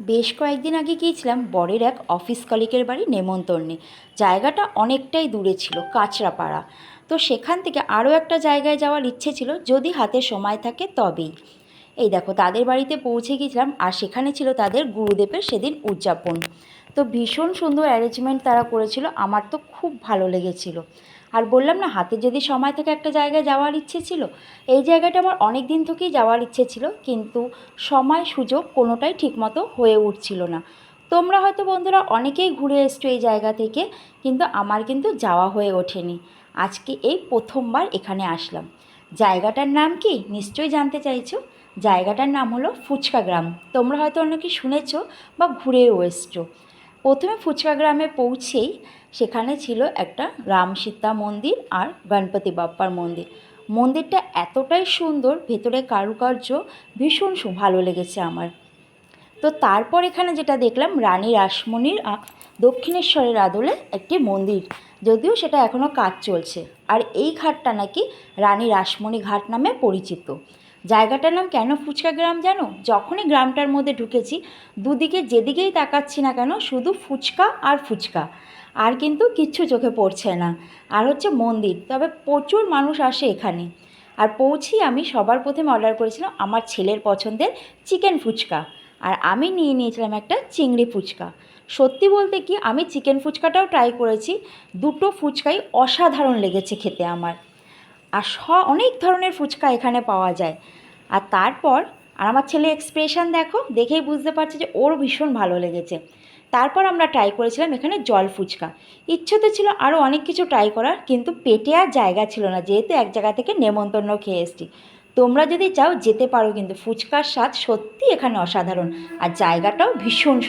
বেশ কয়েকদিন আগে গিয়েছিলাম বরের এক অফিস কলিকের বাড়ি নেমন্তন্নে। জায়গাটা অনেকটাই দূরে ছিল, কাঁচরাপাড়া। তো সেখান থেকে আরও একটা জায়গায় যাওয়ার ইচ্ছে ছিল, যদি হাতে সময় থাকে তবেই। এই দেখো, তাদের বাড়িতে পৌঁছে গিয়েছিলাম আর সেখানে ছিল তাদের গুরুদেবের সেদিন উদযাপন। তো ভীষণ সুন্দর অ্যারেঞ্জমেন্ট তারা করেছিল, আমার তো খুব ভালো লেগেছিল। আর বললাম না, হাতে যদি সময় থেকে একটা জায়গায় যাওয়ার ইচ্ছে ছিল, এই জায়গাটা আমার অনেক দিন থেকেই যাওয়ার ইচ্ছে ছিল, কিন্তু সময়, সুযোগ কোনোটাই ঠিকমতো হয়ে উঠছিল না। তোমরা হয়তো বন্ধুরা অনেকেই ঘুরে এসছো এই জায়গা থেকে, কিন্তু আমার কিন্তু যাওয়া হয়ে ওঠেনি। আজকে এই প্রথমবার এখানে আসলাম। জায়গাটার নাম কি নিশ্চয়ই জানতে চাইছো? জায়গাটার নাম হলো ফুচকা গ্রাম। তোমরা হয়তো অনেকে শুনেছো বা ঘুরেও এসছো। প্রথমে ফুচকা গ্রামে পৌঁছেই সেখানে ছিল একটা রাম সীতা মন্দির আর গণপতি বাপ্পার মন্দির। মন্দিরটা এতটাই সুন্দর, ভেতরে কারুকার্য ভীষণ ভালো লেগেছে আমার। তো তারপর এখানে যেটা দেখলাম, রানী রাসমণির দক্ষিণেশ্বরের আদলে একটি মন্দির। যদিও সেটা এখনও কাজ চলছে। আর এই ঘাটটা নাকি রানী রাসমণি ঘাট নামে পরিচিত। জায়গাটার নাম কেন ফুচকা গ্রাম জানো? যখনই গ্রামটার মধ্যে ঢুকেছি, দুদিকে যেদিকেই তাকাচ্ছি না কেন, শুধু ফুচকা আর ফুচকা। আর কিন্তু কিচ্ছু চোখে পড়ছে না। আর হচ্ছে মন্দির, তবে প্রচুর মানুষ আসে এখানে। আর পৌঁছেই আমি সবার প্রথমে অর্ডার করেছিলাম আমার ছেলের পছন্দের চিকেন ফুচকা। আর আমি নিয়ে নিয়েছিলাম একটা চিংড়ি ফুচকা। সত্যি বলতে কি, আমি চিকেন ফুচকাটাও ট্রাই করেছি। দুটো ফুচকাই অসাধারণ লেগেছে খেতে আমার। আর স, অনেক ধরনের ফুচকা এখানে পাওয়া যায়। আর তারপর, আর আমার ছেলে এক্সপ্রেশন দেখো, দেখেই বুঝতে পারছে যে ওর ভীষণ ভালো লেগেছে। তারপর আমরা ট্রাই করেছিলাম এখানে জল ফুচকা। ইচ্ছে তো ছিল আরও অনেক কিছু ট্রাই করার, কিন্তু পেটে আর জায়গা ছিল না, যেহেতু এক জায়গা থেকে নেমন্তন্ন খেয়ে এসছি। তোমরা যদি চাও, যেতে পারো, কিন্তু ফুচকার স্বাদ সত্যি এখানে অসাধারণ। আর জায়গাটাও ভীষণ